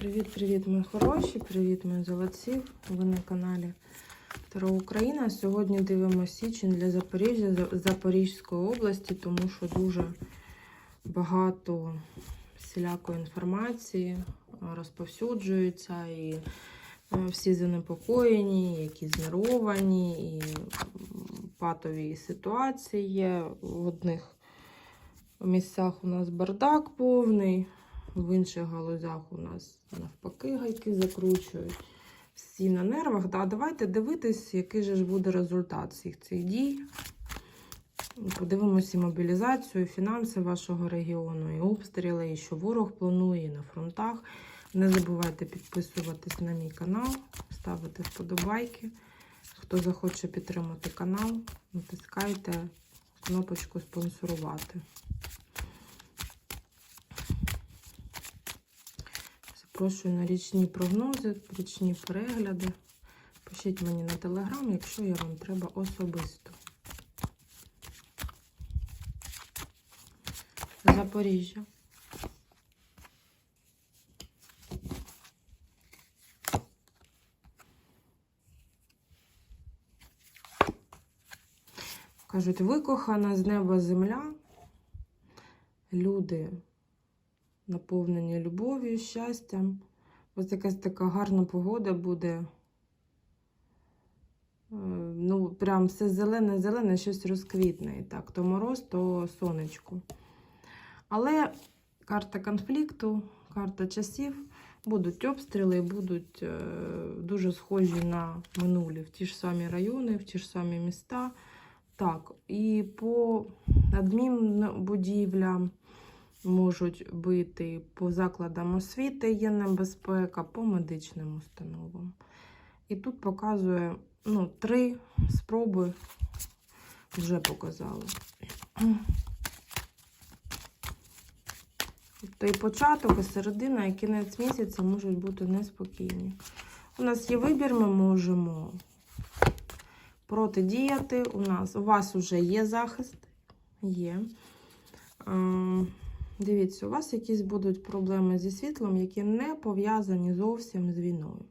Привіт-привіт, мої хороші! Привіт, мої золотці! Ви на каналі Таро Україна. Сьогодні дивимося січень для Запоріжжя, За- Запорізької області, тому що дуже багато всілякої інформації розповсюджується, і е, всі занепокоєні, які знервовані, і патові ситуації є. В одних місцях у нас бардак повний. В інших галузях у нас навпаки гайки закручують. Всі на нервах. Да, давайте дивитись, який же ж буде результат всіх цих дій. Подивимося і мобілізацію, фінанси вашого регіону, і обстріли, і що ворог планує і на фронтах. Не забувайте підписуватись на мій канал, ставити вподобайки. Хто захоче підтримати канал, натискайте кнопочку спонсорувати. Запрошую на річні прогнози, річні перегляди. Пишіть мені на телеграм, якщо я вам треба особисто. Запоріжжя. Кажуть, викохана з неба земля. Люди наповнені любов'ю, щастям. Ось якась така гарна погода буде. Е, Ну, прям все зелене-зелене, щось розквітне. І так, то мороз, то сонечко. Але карта конфлікту, карта часів, будуть обстріли, будуть е, дуже схожі на минулі в ті ж самі райони, в ті ж самі міста. Так, і по адмінбудівлям можуть бити по закладам освіти, є небезпека, по медичним установам. І тут показує ну, три спроби вже показали. Тобто і початок, і середина, і кінець місяця можуть бути неспокійні. У нас є вибір, ми можемо протидіяти. У нас у вас вже є захист. Є. Дивіться, у вас якісь будуть проблеми зі світлом, які не пов'язані зовсім з війною.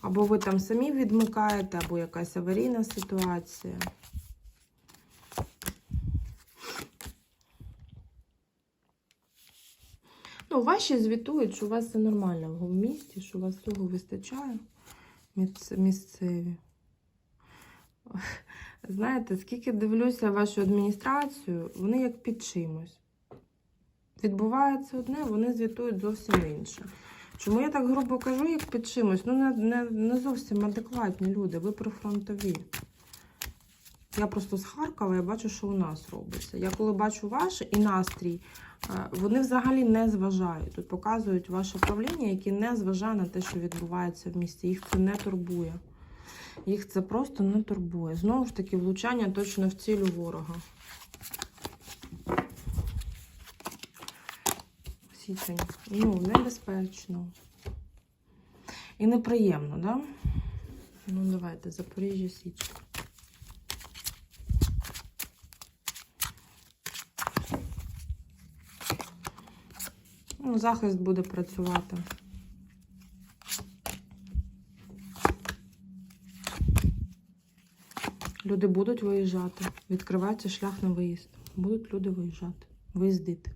Або ви там самі відмикаєте, або якась аварійна ситуація. Ну, ваші звітують, що у вас все нормально в місті, що у вас всього вистачає місцеві. Знаєте, скільки дивлюся вашу адміністрацію, вони як під чимось. Відбувається одне, вони звітують зовсім інше. Чому я так грубо кажу, як під чимось? Ну, не, не, не зовсім адекватні люди, ви прифронтові. Я просто з Харкова, я бачу, що у нас робиться. Я коли бачу ваш і настрій, е, вони взагалі не зважають. Тут показують ваше правління, яке не зважає на те, що відбувається в місті. Їх це не турбує. Їх це просто не турбує. Знову ж таки, влучання точно в цілю ворога. Січень. Ну, небезпечно. І неприємно, да? Ну, давайте, Запоріжжя Січень. Ну, захист буде працювати. Люди будуть виїжджати. Відкривається шлях на виїзд. Будуть люди виїжджати, виїздити.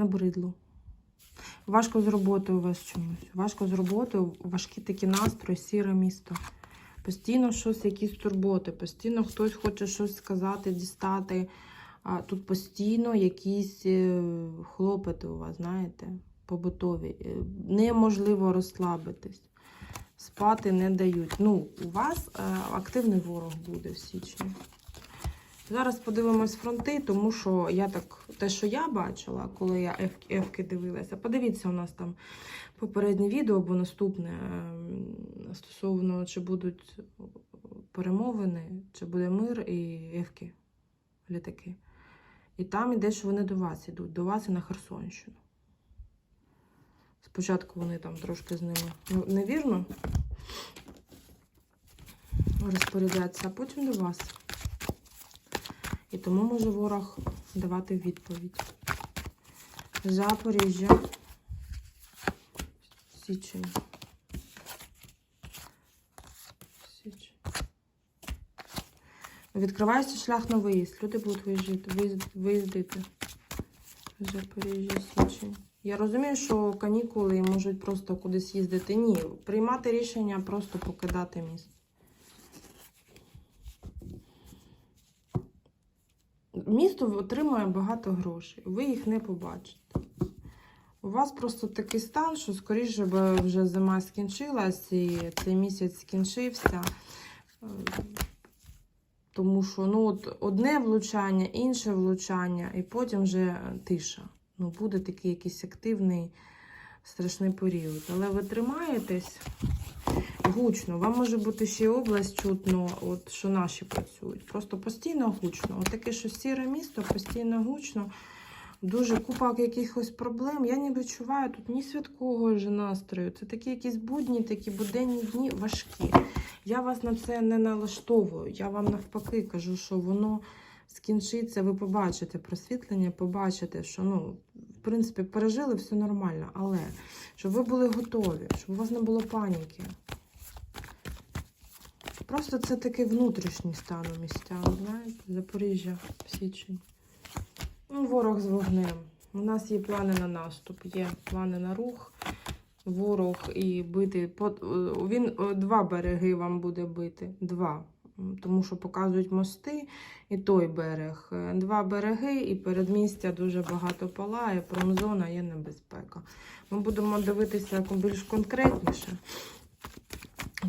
Набридло. Важко з роботою у вас чомусь. Важко з роботою, важкі такі настрої, сіре місто. Постійно щось, якісь турботи, постійно хтось хоче щось сказати, дістати. А тут постійно якісь е, хлопоти у вас, знаєте, побутові. Е, Неможливо розслабитись. Спати не дають. Ну, у вас е, активний ворог буде в січні. Зараз подивимось фронти, тому що я так, те, що я бачила, коли я ефки дивилася, подивіться, у нас там попереднє відео або наступне ем, стосовно, чи будуть перемовини, чи буде мир і ефки, літаки. І там іде, що вони до вас йдуть, до вас і на Херсонщину. Спочатку вони там трошки з ними ну, невірно розпорядяться, а потім до вас. І тому може ворог давати відповідь. Запоріжжя. Січень. Січень. Відкривається шлях на виїзд. Люди будуть виїжджати, виїзд, виїздити. Запоріжжя, Січень. Я розумію, що канікули можуть просто кудись їздити. Ні, приймати рішення просто покидати місто. Місто отримує багато грошей. Ви їх не побачите. У вас просто такий стан, що скоріше би вже зима скінчилась і цей місяць скінчився. Е, Тому що ну, от одне влучання, інше влучання, і потім вже тиша. Ну, буде такий якийсь активний страшний період. Але ви тримаєтесь гучно. Вам може бути ще й область чутно, от що наші працюють. Просто постійно гучно. От таке, що сіре місто, постійно гучно. Дуже купа якихось проблем. Я не відчуваю тут ні святкового ж настрою. Це такі якісь будні, такі буденні дні важкі. Я вас на це не налаштовую. Я вам навпаки кажу, що воно скінчиться, ви побачите просвітлення, побачите, що ну, в принципі, пережили все нормально, але щоб ви були готові, щоб у вас не було паніки. Просто це такий внутрішній стан у містян, знаєте, Запоріжжя, Січень. Ну, ворог з вогнем. У нас є плани на наступ, є плани на рух. Ворог і бити. е, Він е, два береги вам буде бити. Два. Тому що показують мости і той берег. Е, Два береги, і передмістя дуже багато палає, промзона є небезпека. Ми будемо дивитися більш конкретніше.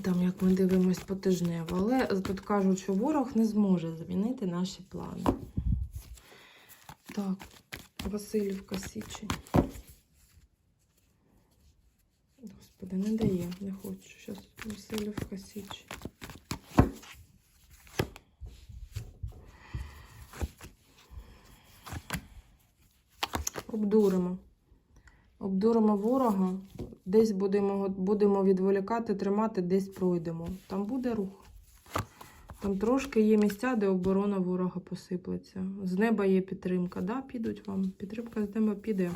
Там, як ми дивимось потижнево. Але тут кажуть, що ворог не зможе змінити наші плани. Так, Васильівка Січень. Господи, не дає, не хочу. Зараз Васильівка Січень. Обдуримо. Обдуримо ворога. Десь будемо, будемо відволікати, тримати, десь пройдемо. Там буде рух. Там трошки є місця, де оборона ворога посиплеться. З неба є підтримка. Да, підуть вам. Підтримка з неба піде.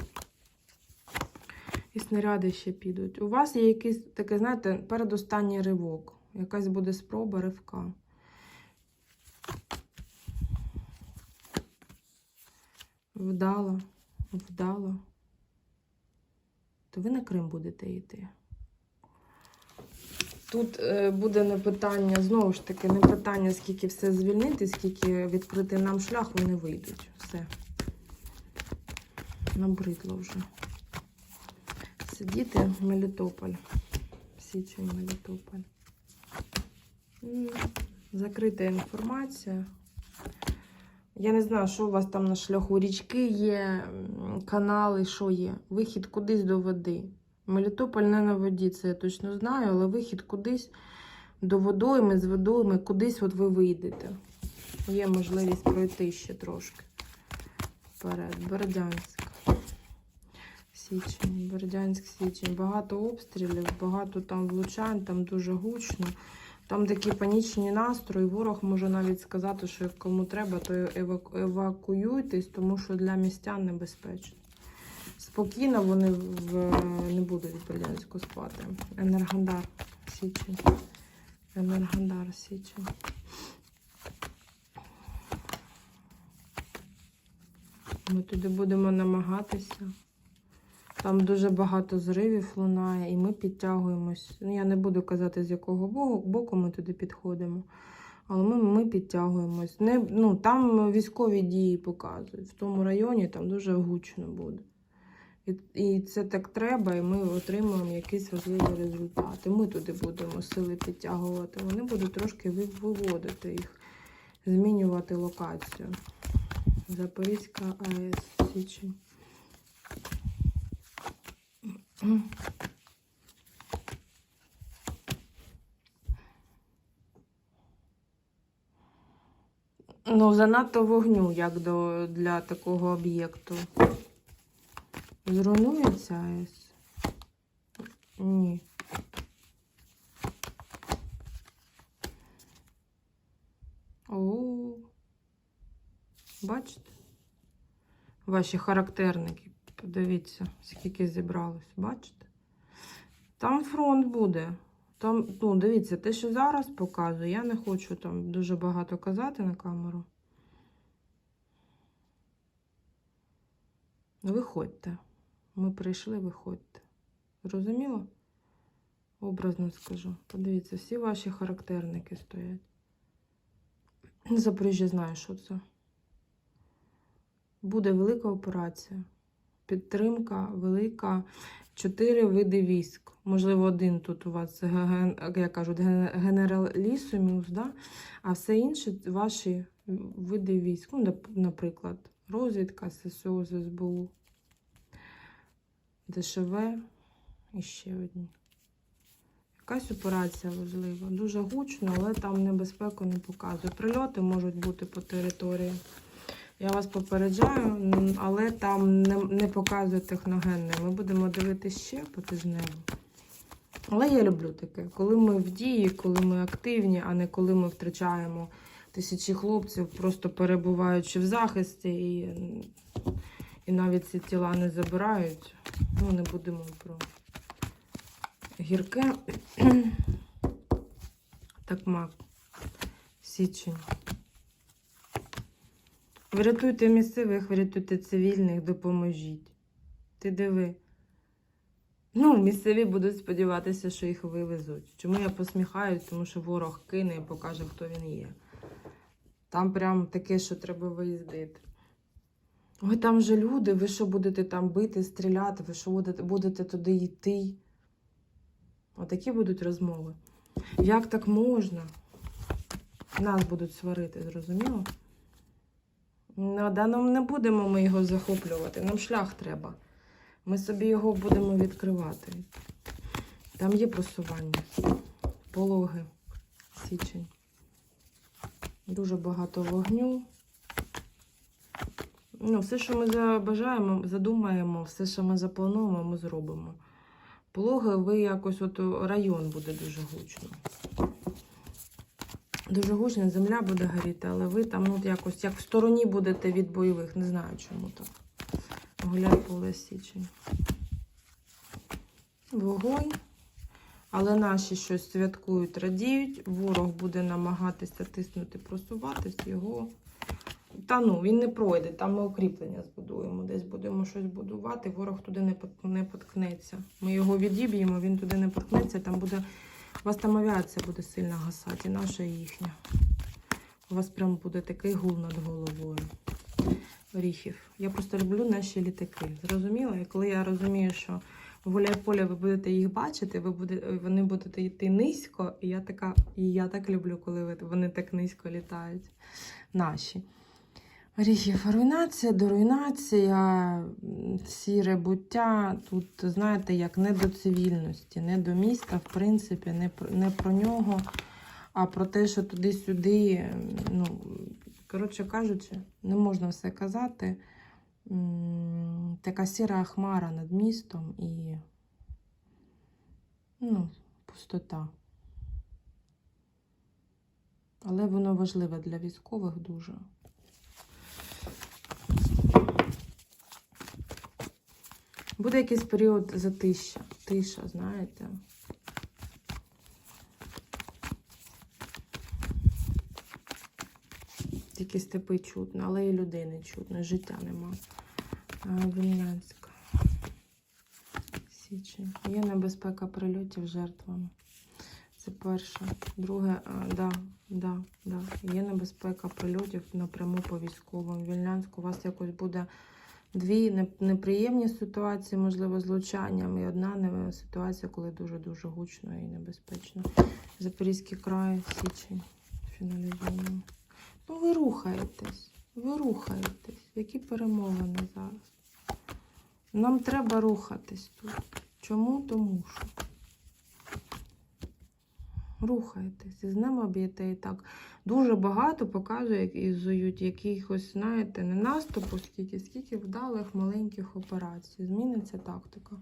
І снаряди ще підуть. У вас є якийсь такий, знаєте, передостанній ривок. Якась буде спроба ривка. Вдала, вдала. То ви на Крим будете йти. Тут е, буде не питання, знову ж таки, не питання, скільки все звільнити, скільки відкрити нам шлях, вони вийдуть. Все. Набридло вже. Сидіти Мелітополь. Січень Мелітополь. Закрита інформація. Я не знаю, що у вас там на шляху. Річки є, канали, що є. Вихід кудись до води. Мелітополь не на воді, це я точно знаю, але вихід кудись до водойми, з водойми, кудись от ви вийдете. Є можливість пройти ще трошки вперед. Бердянськ. Січень, Бердянськ, Січень. Багато обстрілів, багато там влучань, там дуже гучно. Там такі панічні настрої. Ворог може навіть сказати, що кому треба, то еваку- евакуюйтесь, тому що для містян небезпечно. Спокійно вони в... не будуть від Бердянську спати. Енергодар Січень. Енергодар Січень. Ми туди будемо намагатися. Там дуже багато зривів лунає, і ми підтягуємось. Ну, я не буду казати, з якого боку, ми туди підходимо. Але ми, ми підтягуємось. Не, ну, там військові дії показують. В тому районі там дуже гучно буде. І, і це так треба, і ми отримуємо якісь важливі результати. Ми туди будемо сили підтягувати. Вони будуть трошки виводити їх, змінювати локацію. Запорізька АЕС Січень. Ну, занадто вогню, як до, для такого об'єкту. Зруйнується АЕС? Ні. О, бачите? Ваші характерники. Подивіться, скільки зібралось, бачите? Там фронт буде. Там, ну, дивіться, те, що зараз показую, я не хочу там дуже багато казати на камеру. Виходьте. Ми прийшли, виходьте. Зрозуміло? Образно скажу. Подивіться, всі ваші характерники стоять. Запоріжжя знає, що це. Буде велика операція. Підтримка велика. Чотири види військ. Можливо, один тут у вас, як кажуть, ген- генералісимус, да? а все інше ваші види військ. Ну, наприклад, розвідка, ССО, СБУ, ДШВ і ще одні. Якась операція важлива. Дуже гучно, але там небезпеку не показує. Прильоти можуть бути по території. Я вас попереджаю, але там не, не показує техногенне. Ми будемо дивитися ще по тижневу. Але я люблю таке, коли ми в дії, коли ми активні, а не коли ми втрачаємо тисячі хлопців, просто перебуваючи в захисті, і, і навіть ці тіла не забирають. Ну, не будемо про гірке. Так, мак. Січень. Врятуйте місцевих, врятуйте цивільних, допоможіть. Ти диви. Ну, місцеві будуть сподіватися, що їх вивезуть. Чому я посміхаюсь? Тому що ворог кине і покаже, хто він є. Там прям таке, що треба виїздити. Ой, там же люди, ви що будете там бити, стріляти, ви що будете, будете туди йти? Отакі будуть розмови. Як так можна? Нас будуть сварити, зрозуміло? Ну, да, нам не будемо ми його захоплювати, нам шлях треба. Ми собі його будемо відкривати. Там є просування, пологи, січень. Дуже багато вогню. Ну, все, що ми забажаємо, задумаємо, все, що ми заплануємо, ми зробимо. Пологи ви якось от район буде дуже гучно. Дуже гучно, земля буде горіти, але ви там ну, якось як в стороні будете від бойових. Не знаю, чому так. Гуляй поле січень. Вогонь. Але наші щось святкують, радіють. Ворог буде намагатися тиснути, просуватись, його. Та ну, він не пройде, там ми укріплення збудуємо. Десь будемо щось будувати, ворог туди не, пот- не поткнеться. Ми його відіб'ємо, він туди не поткнеться, там буде. У вас там авіація буде сильно гасати, наша, і їхня. У вас прям буде такий гул над головою. Оріхів. Я просто люблю наші літаки. Зрозуміла? І коли я розумію, що в гуляй-полі ви будете їх бачити, ви будете, вони будете йти низько, і я така, і я так люблю, коли вони так низько літають. Наші. Оріхів, руйнація, доруйнація, сіре буття. Тут, знаєте, як не до цивільності, не до міста, в принципі, не про, не про нього, а про те, що туди-сюди, ну, коротше кажучи, не можна все казати. Така сіра хмара над містом і ну, пустота. Але воно важливе для військових дуже. Буде якийсь період затища, тиша, знаєте. Тільки степи чутно, але і людини чутно, життя нема. Вільнянська. Січень. Є небезпека прильотів жертвами. Це перше. Друге, а, да, да, да. Є небезпека прильотів напряму по військовим. Вільнянську у вас якось буде дві неприємні ситуації, можливо, злучанням, і одна ситуація, коли дуже-дуже гучно і небезпечно. Запорізький край, січень. Фіналізуємо. Ну, ви рухаєтесь, ви рухаєтесь. Які перемовини зараз? Нам треба рухатись тут. Чому? Тому що. Рухайтесь. З ними об'єте і так. Дуже багато показує ізують якихось, знаєте, не наступу стільки, скільки вдалих маленьких операцій. Зміниться тактика.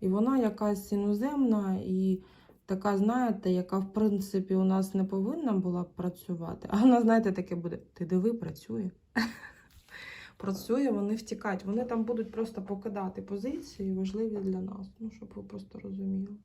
І вона якась іноземна і така, знаєте, яка в принципі у нас не повинна була працювати. А вона, знаєте, таке буде: ти диви, працює. Працює, вони втікають. Вони там будуть просто покидати позиції важливі для нас. Ну, щоб ви просто розуміли.